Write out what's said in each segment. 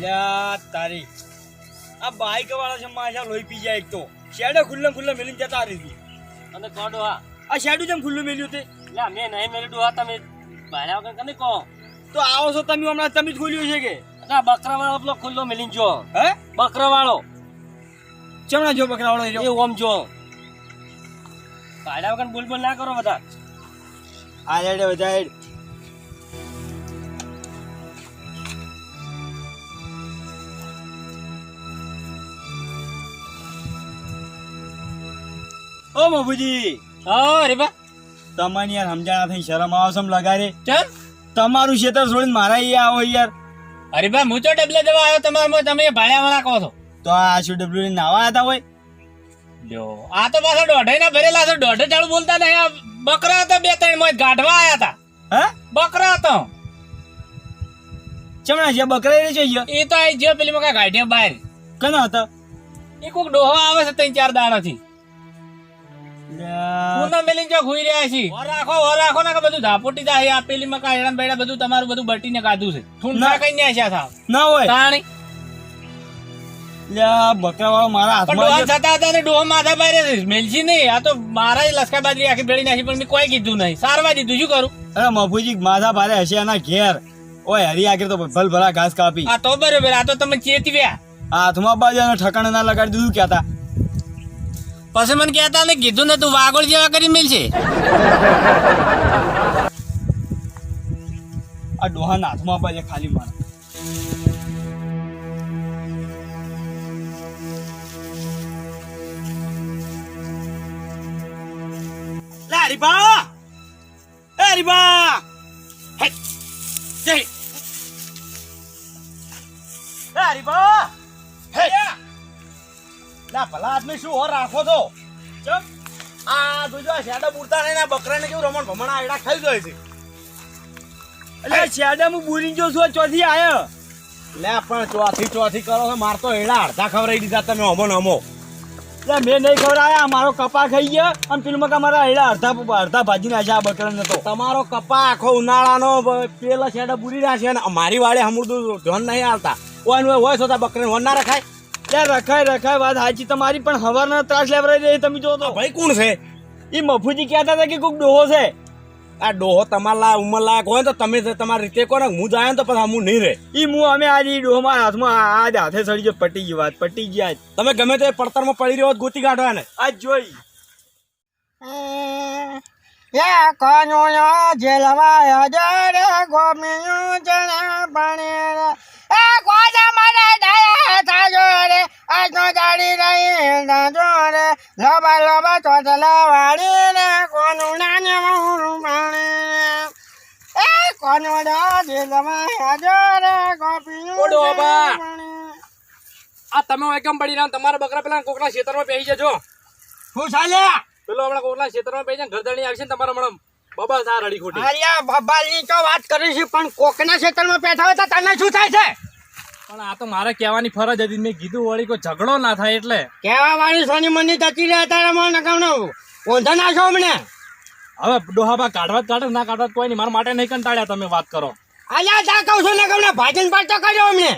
લ્યા તારી. આ બાઈક વાળા છે માશા લોહી પી જાય એક તો. શેડો ખુલ્લે ખુલ્લા મેલીને જતા રહી અને કહો હા. આ શેડું જેમ ખુલ્લું મેલ્યું તે. એટલે મેં નહીં મેળ્યું હા તમે ભાડ્યા વગર કને કહો? તો આવો છો તમે હમણાં તમે જ ખોલ્યું છે કે? ના બકરા વાળો પેલો ખુલ્લો મેલીને જો. હે? બકરા વાળો ચમણા જો બકરા વાળો એ ઓમ જો. ભાડ્યા વગર બોલ બોલ ના કરો બધા. આ રેડે બધા ઓ મફુજી હા રે બા તમને યાર સમજાણા થઈ શરમ આવો સમ લગારે ચલ. તમારું ક્ષેત્ર છોડીને મારા અહીંયા આવો યાર. અરે બા હું તો ડબલે જવા આવ્યો તમારામાં તમે ભાડ્યાવાળા કહો છો. તો આ શું ડબલ્યુ નાવા હતા હોય? જો આ તો પાછા દોઢે ના ભરેલા છે દોઢે ચાલુ બોલતા નહીં આ બકરા હતા બે ત્રણ મોય ગાઢવા આયા હતા હે? બકરા હતો ચમણા જે બકરા રે જોઈએ એ તો આ જે પેલી મકા ગાઢ્યા બહાર. કનો હતા? એ કોક ડોહો આવે છે ત્રણ ચાર દાણાથી મેલીને જો ઘુઈ રહ્યા છે. વર રાખો વર રાખો ને કે બધું ધાપોટી જાય આ પેલી મકા હેરાન બેડા બધું તમારું બધું બટીને કાઢું છે. ઠૂંઠા કઈ ને આશા થાવ ના હોય. તાણી. લ્યા બકરા મારા હાથમાં થતા હતા ને ડોહો માથા બારે મેલજી નહીં. આ તો મારા જ લસકા બાજરી આખી ભેળી નાખી પણ મેં કોઈ કીધું નહીં. સારવા દીધું શું કરું? અરે મફુજી માથા ભારે હશે એના ઘેર. ઓય હરી આગળ તો ભલ ભલા ઘાસ કાપી. આ તો બરોબર આ તો તમે ચેતવ્યા. હાથમાં બાજુ ઠકાણે ના લગાડી દીધું ક્યાં પછી મને કહેતા ને, કીધું ને તું વાગોળ જેવા કરી મિલશે આ ડોહા હાથમાં બાજુ ખાલી મારા હરીબા હરીબા હે! જય હરીબા લા ભલા આદમી શું હોર રાખો છો? ચમ આ જોજો આ શેડા બુરતા નહીં ને બકરાને કેવું રમણ ભમણ આડા ખાઈ જાય છે. એટલે શેડા હું બુરી જો છું ચોથી આયો. લે પણ ચોથી ચોથી કરો છો માર તો એડા અડધા ખવરાઈ દીધા તમે અમો ને અમો એટલે મેં નહીં ખવડાયા મારો કપા ખાઈ ગયા અને પેલું મકા મારા એડા અડધા અડધા ભાજી નાખ્યા આ બકરા નતો. તમારો કપા આખો ઉનાળાનો પેલા શેડા બુરી નાખ્યા ને મારી વાળે હમુરદું ધ્યાન નહીં આવતા હોય ને ઓય હોય છોતા બકરાને હોન ના રખાય. રખાય રખાય વાત સાચી. તમારી પણ હવારના ત્રાસ લેવરાઈ રહી તમે જો તો. ભાઈ કોણ છે? એ મફુજી કહેતા હતા કે કોઈક ડોહો છે. આ ડોહો તમારા લાયક ઉંમર લાયક હોય ને તો તમે તમારી રીતે કહો ને હું જાય ને તો પછી હું નહીં રહે. એ હું અમે આજે એ ડોહો મારા હાથમાં આજ હાથે સડી ગયો પટી ગઈ વાત પટી ગયા આજ. તમે ગમે તે પડતરમાં પડી રહ્યો હોત ગોતી કાઢવા ને આજ જોઈ. યા કનોયો જેલવાયો જરે ગોમિયું જણા ભણે એ ગોજા મને દયા થાજો આજનો દાડી રહી રે લોબા લોબા ચોટલા વાળી રે કોનું નાને મહુરું પાણી એ કોનો જેલવાયો જરે ગોમિયું કોપી ઓડો બા આ તમે એકમ પડી રહ્યા? તમારા બકરા પેલા કોકના ખેતરમાં બેસી જજો. હું ચાલ્યા પેલો હમણાં કોકના ખેતરમાં બેસી જાય ઘરદણી આવશે ને તમારા હમણાં બબા સાર અડી ખોટી. અરે ભબાલની તો વાત કરી છે પણ કોકના ક્ષેત્રમાં બેઠા હોય તો તને શું થાય છે? પણ આ તો મારે કહેવાની ફરજ હતી. મેં કીધું વળી કોઈ ઝઘડો ના થાય એટલે. કેવા વાળી સોની મની જતી રહ્યા તારા મોં નકામનો ઓંધા નાખો અમને? હવે ડોહાબા કાઢવા જ કાઢે ના કાઢવા કોઈ નહીં મારા માટે નહીં કંટાળ્યા તમે વાત કરો. અલ્યા તા કહું છું નકામને ભાજન પાડતો કર્યો અમને.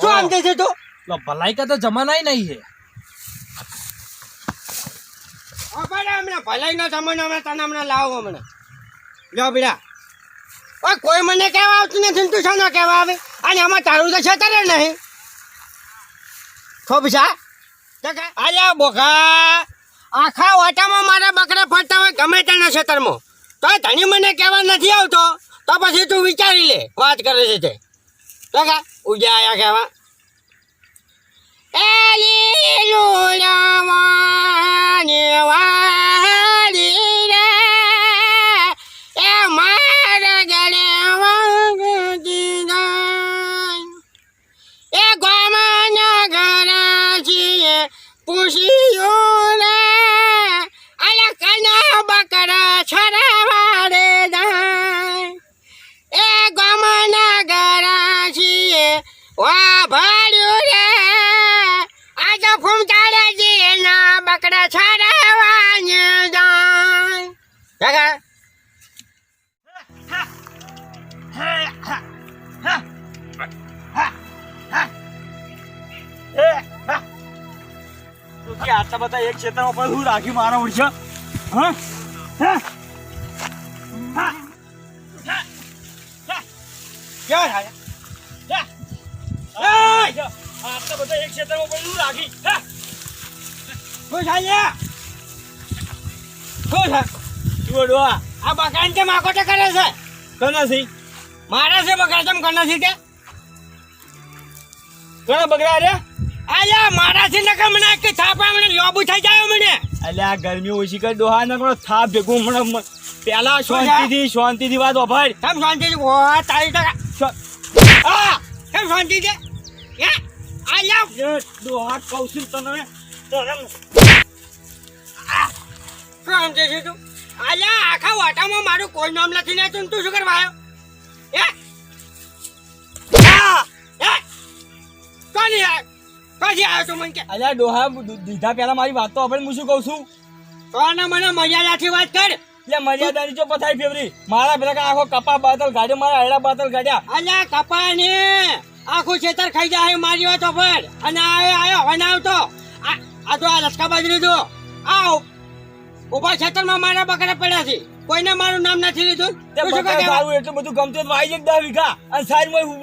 શું આમ આમ છે તું? લો ભલાઈ કા તો જમાના નહીં છે. અબડે અમને ભલાઈ નો જમાનો અમે તને હમણાં લાવો અમને લ્યો બીડા. કોઈ મને કહેવા આવતું નથી ને તું શાનો કહેવા આવે? અને આમાં તારું તો છેતરે નહીં. ખોબસા અલ્યા બોખા આખા વાટામાં મારા બકરા ફરતા હોય ગમે તેના ક્ષેત્રમાં તો ધણી મને કહેવા નથી આવતો. તો પછી તું વિચારી લે, વાત કરે છે તે. કાકા ઉજા આયા કહેવા. એલી લુણાવાની વાડી રે, એ મારા રે, અલા કના બકરા છરાવાડે જાય? એ ગામના ઘરાજીએ વા ભાડ્યું રે. આજે ફૂમતાડે જીના બકરા છરાવાને જાય. કે આટલા બધા એક ક્ષેત્રમાં પણ હું રાખી મારા ઉડશે હા! આટલા બધા એક ક્ષેત્રમાં પણ હું રાખી? હા. શું થાય શું થાય જુઓ ડોહા, આ. બગાન કેમ આકોટે કરે છે? કોના છે? મારે છે બગાડ કેમ કરના છે તે? કોના બગડા રે? આયા મારાથી નકર મને કે થાપા મને લોબુ થઈ જાય મને. અલ્યા ગરમી ઓછી કરી દોહા ને થોડો થાપ ભેગું મને પેલા શાંતિથી શાંતિથી વાત વભાડ તમ શાંતિ છે ઓ તારી ટકા આ કેમ શાંતિ છે એ આયા દોહા છું તને. તને શાંતિ છે તું? આયા આખા વાટામાં મારું કોઈ નામ નથી ને તું શું કરવા આવ્યો? હે? આ! હે? કોની આ કોની આવ્યો તું મને કે અલ્યા ડોહા દીધા પહેલા મારી વાત તો આપણે હું શું કહું છું. કોને મને મર્યાદાથી વાત કર. એટલે મર્યાદાની જો પથારી ફેવરી? મારા પેલા આખો કપા બાતલ ગાડ્યો મારા હૈડા બાતલ ગાડ્યા. અલ્યા કપાને. આખું ખેતર ખાઈ જાય મારી વાત પર. અને આયો હવે ના આવતો. આ તો આ લસકા બાજરી જો. આવ ઊભા ખેતરમાં મારા બકરા પડ્યા છે. કોઈને મારું નામ નથી લીધું? સારું એટલું બધું ગમતું તો વાઈ જ દસ વીઘા. અને સાઈડમાં હું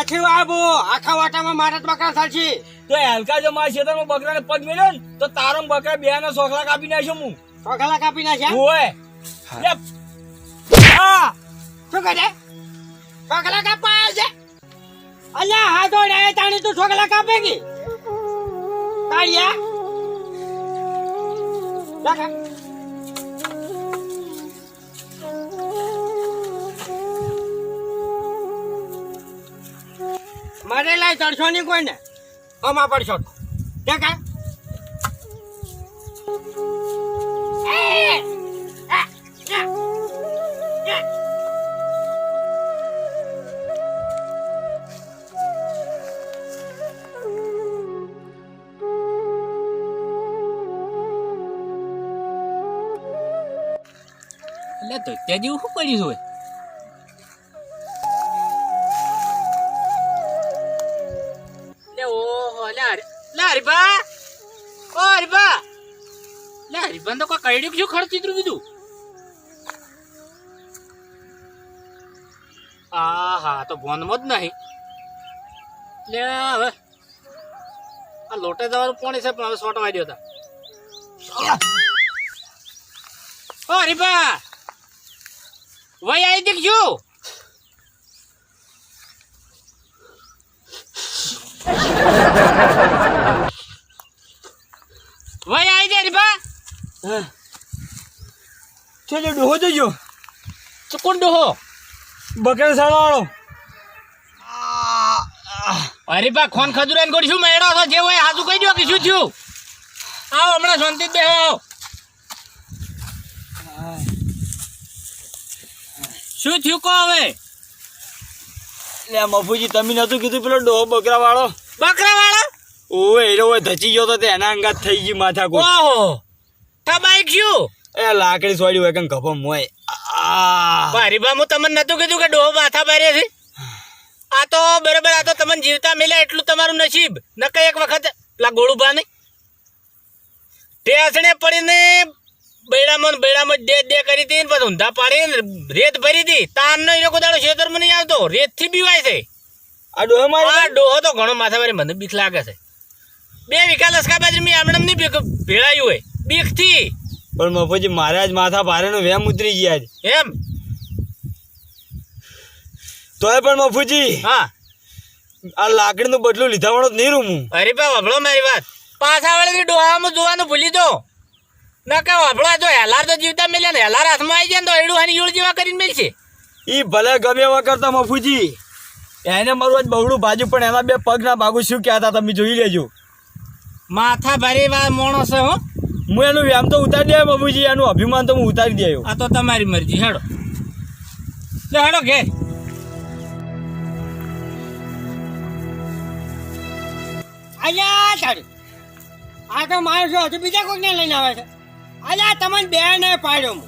નથી આબુ આખા વાટામાં મારા બકરા ચાલશે તો હેલકા જો મારા ખેતરમાં બકરાને પગ મેળ્યો ને તો તારો બકરા બે ના સોખલા કાપી નાખ્યો હું સોખલા કાપી નાખ્યા? ઓય. શું કહે સોખલા કાપવા છે? અલ્યા હા તો રે તાણી તું સોખલા કાપે કે? તાળિયા રાખા મારે લાય ચડશો નહીં કોઈને અમા પડશો દેખા એટલે તો ત્યાં જેવું શું કર્યું હોય હરીબા! ઓ હરીબા! લે તો કોઈ કઈડ્યું શું ખર્ચિત્રું કીધું આ હા તો ભોનમાં જ નહીં. લે, હવે. આ લોટે જવાનું પોણી છે, પણ હવે શોટ માર્યો હતા ઓ હરીબા! વય આવી દીકશું વય આવી જાય હરીબા ચલો ડોહો જજો. કોણ ડોહો? બકરા સાળો વાળો હરીબા ખોન ખજુરાન ગોળ શું મેળો છો? જે હોય હાજુ કહી દો કે શું થયું? આવો હમણાં શાંતિ આવો શું થયું કહો હવે? લે મફુજી તમે નતું કીધું પેલો ડોહો બકરા વાળો બકરા વાળા ઓવે એરો ઓય ધચી ગયો તો તે એના અંગાત થઈ ગઈ માથા કો ઓહો બાઈક શું એ લાકડી સોડી હોય કંઈ ગભમ હોય? આ. બા હું તમને નતું કીધું કે ડોહો માથા બારે છે? આ તો બરાબર આ તો તમને જીવતા મળ્યા એટલું તમારું નસીબ. નકર એક વખત લા ગોળું બા નહીં. ટેસણે પડીને બેડામાં ને બેડામાં ડે ડે કરી હતી ને પછી ઊંધા પાડીને રેત ભરી હતી. તારનો એ લોકો દાડો ખેતરમાં નહીં આવતો. રેતથી બીવાય છે. આ ડોહો મારી આ ડોહો તો ઘણો માથા મારી મને બીક લાગે છે. બે વીઘા લસકા બાજરી મેં આમણમ નહીં બીક ભેળાયું હોય. બીકથી. પણ મફુજી મારે આજ માથા ભારે નો વેમ ઉતરી ગયા છે એમ? તોય પણ મફુજી હા. આ લાકડી નું બદલું લીધા વાળો નહીં રૂમું અરે ભાઈ વાપળો મારી વાત. પાછા વાળી ડોહામાં જોવાનું ભૂલી દો. ના કે વાભળો જો હેલાર તો જીવતા મેલ્યા ને હેલાર હાથમાં આવી જાય ને તો એડું હાની યુળ જેવા કરીને મેલશે. ઈ ભલે ગમે એવા કરતા મફુજી એને મારું આજ બહુડું ભાજુ પણ એના બે પગના ભાગું શું કહેતા તમે જોઈ લેજો. માથા ભારે વાર માણસ છે હો. હું એનું વ્યામ તો ઉતારી દે બાબુજી એનું અભિમાન તો હું ઉતારી દેયો આ તો તમારી મરજી હેડો. હેડો ઘેર. અલ્યા તારી આ તો માણસો હજુ બીજા કોઈને લઈને આવે છે. અલ્યા તમને બે ને પાડ્યો હું.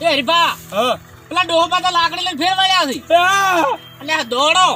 એ હરીભા હા. પેલા ડોહો પાછા લાકડી લઈને ફેર વળ્યા છે! એટલે આ દોડો